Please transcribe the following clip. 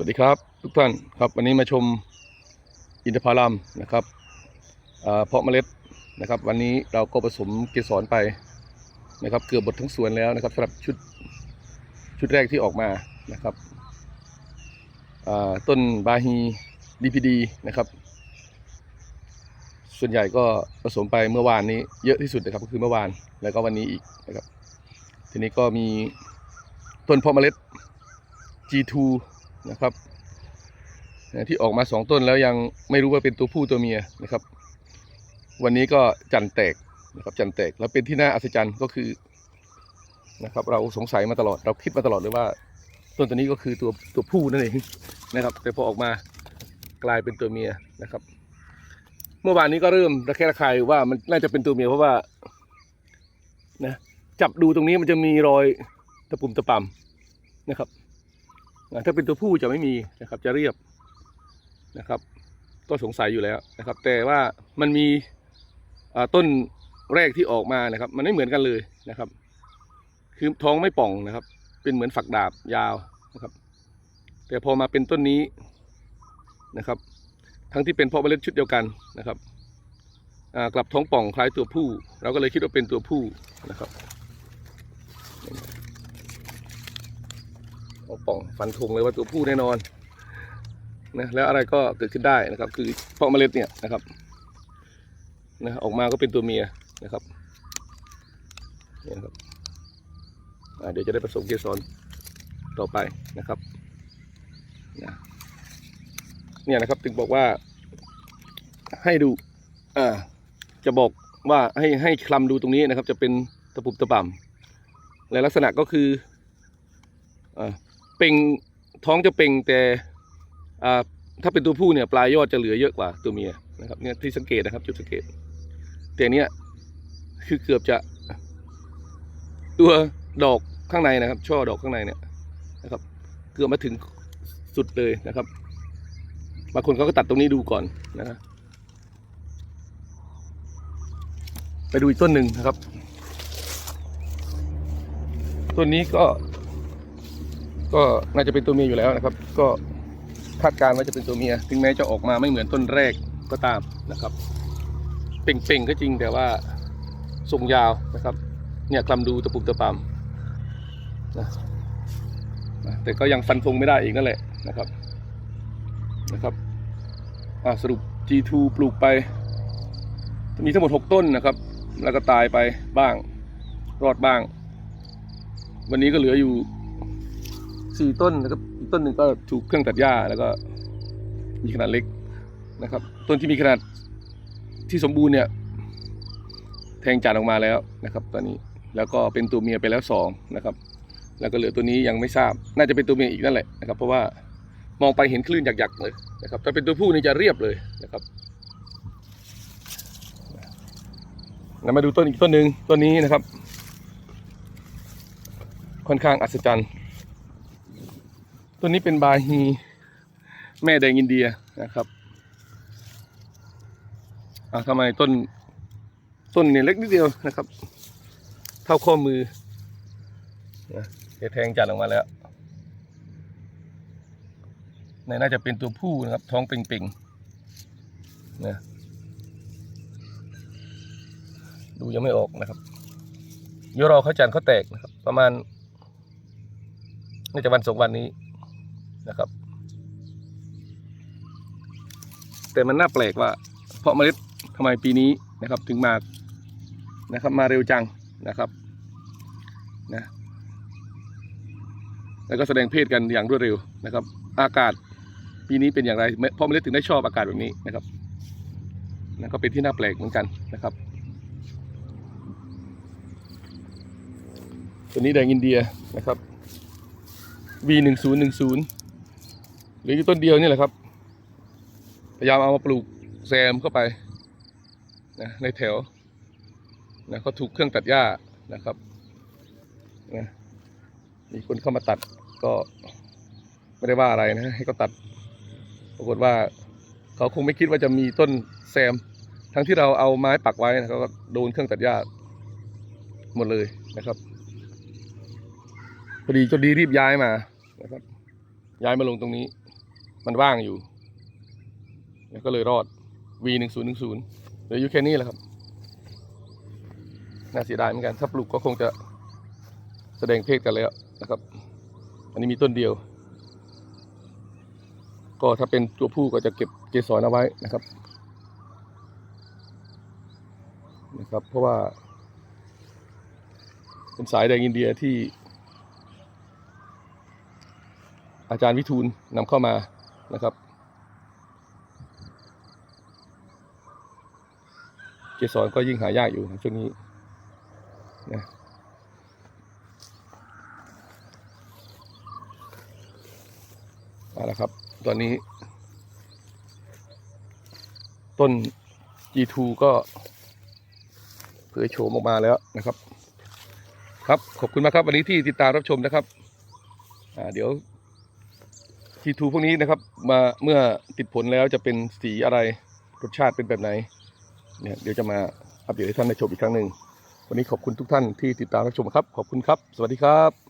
วัสดีครับทุกท่านครับวันนี้มาชมอินทผลัมนะครับเพาะเมล็ดนะครับ วันนี้เราก็ผสมเกสรไปนะครับ เกือบหมดทั้งสวนแล้วนะครับสำหรับชุดชุดแรกที่ออกมานะครับต้นบาฮีดีพีดีนะครับ ส่วนใหญ่ก็ผสมไปเมื่อวานนี้เยอะที่สุดนะครับก็คือเมื่อวานแล้วก็วันนี้อีกนะครับ ทีนี้ก็มีต้นเพาะเมล็ด G2 นะครับที่ออกมาสองต้นแล้วยังไม่รู้ว่าเป็นตัวผู้ตัวเมียนะครับ วันนี้ก็จันแตกนะครับจันแตกแล้วเป็นที่น่าอัศจรรย์ก็คือนะครับ เราสงสัยมาตลอดเราคิดมาตลอดเลยว่า ต้นตัวนี้ก็คือตัวตัวผู้นั่นเองนะครับ แต่พอออกมากลายเป็นตัวเมียนะครับ เมื่อวานนี้ก็เริ่มระแคะระคายว่ามันน่าจะเป็นตัวเมียเพราะว่านะจับดูตรงนี้มันจะมีรอยตะปุ่มตะปำนะครับ ถ้าเป็นตัวผู้จะไม่มีนะครับจะเรียบนะครับ ก็สงสัยอยู่แล้วนะครับ แต่ว่ามันมีต้นแรกที่ออกมานะครับ มันไม่เหมือนกันเลยนะครับ คือท้องไม่ป่องนะครับ เป็นเหมือนฝักดาบยาวนะครับ แต่พอมาเป็นต้นนี้นะครับ ทั้งที่เป็นเพาะเมล็ดชุดเดียวกันนะครับกลับท้องป่องคล้ายตัวผู้ เราก็เลยคิดว่าเป็นตัวผู้นะครับ เอาป่องฟันธงเลยว่าตัวผู้แน่นอนนะแล้วอะไรก็เกิดขึ้นได้นะครับ คือเพาะเมล็ดเนี่ยนะครับนะออกมาก็เป็นตัวเมียนะครับเนี่ยนะครับเดี๋ยวจะได้ผสมเกสรต่อไปนะครับนะเนี่ยนะครับถึงบอกว่าให้ดูอ่าจะบอกว่าให้ให้คลำดูตรงนี้นะครับ จะเป็นตะปุบตะป่ำและลักษณะก็คืออ่า เป่งท้องจะเป่งแต่ถ้าเป็นตัวผู้เนี่ยปลายยอดจะเหลือเยอะกว่าตัวเมียนะครับเนี่ยที่สังเกตนะครับ จุดสังเกต แต่เนี้ยคือเกือบจะ ตัวดอกข้างในนะครับ ช่อดอกข้างในเนี่ยนะครับ เกือบมาถึงสุดเลยนะครับบางคนเขาก็ตัดตรงนี้ดูก่อนนะฮะไปดูอีกต้นหนึ่งนะครับ ต้นนี้ก็ ก็น่าจะเป็นตัวเมียอยู่แล้วนะครับ ก็คาดการณ์ว่าจะเป็นตัวเมีย ถึงแม้จะออกมาไม่เหมือนต้นแรกก็ตามนะครับเป่งๆก็จริงแต่ว่าทรงยาวนะครับ เนี่ยกลำดูตะปุกตะปามนะแต่ก็ยังฟันธงไม่ได้อีกนั่นแหละนะครับนะครับสรุป G2 ปลูกไป มีทั้งหมด 6 ต้นนะครับ แล้วก็ตายไปบ้าง รอดบ้าง วันนี้ก็เหลืออยู่ สี่ต้นนะครับอีกต้นหนึ่งก็ถูกเครื่องตัดหญ้าแล้วก็ มีขนาดเล็กนะครับ ต้นที่มีขนาดที่สมบูรณ์เนี่ย แทงจานออกมาแล้วนะครับ ตอนนี้แล้วก็เป็นตัวเมียไปแล้วสองนะครับ แล้วก็เหลือตัวนี้ยังไม่ทราบ น่าจะเป็นตัวเมียอีกนั่นแหละนะครับ เพราะว่ามองไปเห็นคลื่นหยักๆเลยนะครับถ้าเป็นตัวผู้นี่จะเรียบเลยนะครับงั้นมาดูต้นอีกต้นหนึ่งต้นนี้นะครับ ค่อนข้างอัศจรรย์ ต้นนี้เป็นบาฮีแม่แดงอินเดียนะครับอ่าทำไมต้นต้นเนี่ยเล็กนิดเดียวนะครับ เท่าข้อมือนะเดี๋ยแทงจัดออกมาแล้วในน่าจะเป็นตัวผู้นะครับ ท้องเป่งๆนะดูยังไม่ออกนะครับเดี๋ยวรอเขาจันเขาแตกนะครับ ประมาณน่าจะวันสองวันนี้ะครับ แต่มันน่าแปลกว่า เพราะเมล็ดทำไมปีนี้นะครับถึงมานะครับมาเร็วจังนะครับนะแล้วก็แสดงเพศกันอย่างรวดเร็วนะครับ อากาศปีนี้เป็นอย่างไรพ่อเมล็ดถึงได้ชอบอากาศแบบนี้นะครับนะก็เป็นที่น่าแปลกเหมือนกันนะครับ ตัวนี้แดงอินเดียนะครับ V 1 0 1 0 ลืออต้นเดียวนี่แหละครับ พยายามเอามาปลูกแซมเข้าไปนะในแถวนะเขาถูกเครื่องตัดหญ้านะครับนะมีคนเข้ามาตัดก็ไม่ได้ว่าอะไรนะให้เขาตัด ปรากฏว่าเขาคงไม่คิดว่าจะมีต้นแซม ทั้งที่เราเอาไม้ปักไว้นะเขาก็โดนเครื่องตัดหญ้าหมดเลยนะครับพอดีจนดีรีบย้ายมานะครับย้ายมาลงตรงนี้ มันว่างอยู่ แล้วก็เลยรอด V หนึ่งศูนย์หนึ่งศูนย์เหลืออยู่แค่นี้แหละครับ น่าเสียดายเหมือนกัน ถ้าปลูกก็คงจะแสดงเพศกันแล้วนะครับ อันนี้มีต้นเดียว ก็ถ้าเป็นตัวผู้ก็จะเก็บเกสรเอาไว้นะครับ นะครับ เพราะว่า เป็นสายแดงอินเดียที่อาจารย์วิทูลนำเข้ามา นะครับ เกสรก็ยิ่งหายากอยู่นะช่วงนี้นะเอาละครับ ตอนนี้ ต้น G2 ก็เผยโฉมออกมาแล้วนะครับ ครับ ขอบคุณมากครับ วันนี้ที่ติดตามรับชมนะครับ อ่า เดี๋ยวีทูพวกนี้นะครับมาเมื่อติดผลแล้วจะเป็นสีอะไรรสชาติเป็นแบบไหนเนี่ยเดี๋ยวจะมาอัปเดตให้ท่านได้ชมอีกครั้งหนึ่งวันนี้ขอบคุณทุกท่านที่ติดตามรับชมครับ ขอบคุณครับ สวัสดีครับ